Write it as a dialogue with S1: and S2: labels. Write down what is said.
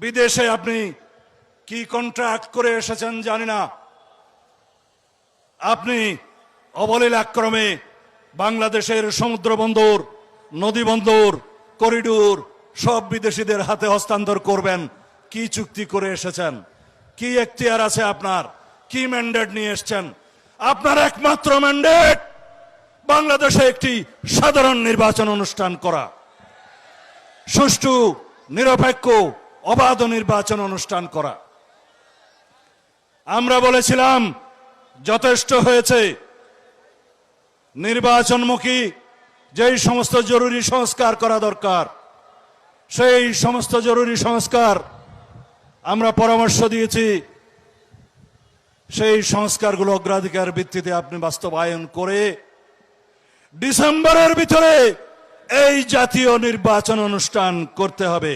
S1: বিদেশে আপনি কি কন্ট্রাক্ট করে এসেছেন জানি না। আপনি অবলীলাক্রমে বাংলাদেশের সমুদ্র বন্দর, নদী বন্দর, করিডোর, সব বিদেশিদের হাতে হস্তান্তর করবেন। কি চুক্তি করে এসেছেন? কি এখতিয়ার আছে আপনার? কি ম্যান্ডেট নিয়ে এসেছেন? আপনার একমাত্র ম্যান্ডেট বাংলাদেশে একটি সাধারণ নির্বাচন অনুষ্ঠান করা। সুষ্ঠু, নিরপেক্ষ অবাধ নির্বাচন অনুষ্ঠান করা। আমরা বলেছিলাম, যথেষ্ট হয়েছে। নির্বাচনমুখী যেই সমস্ত জরুরি সংস্কার করা দরকার, সেই সমস্ত জরুরি সংস্কার আমরা পরামর্শ দিয়েছি। সেই সংস্কারগুলো অগ্রাধিকার ভিত্তিতে আপনি বাস্তবায়ন করে ডিসেম্বরের ভিতরে এই জাতীয় নির্বাচন অনুষ্ঠান করতে হবে।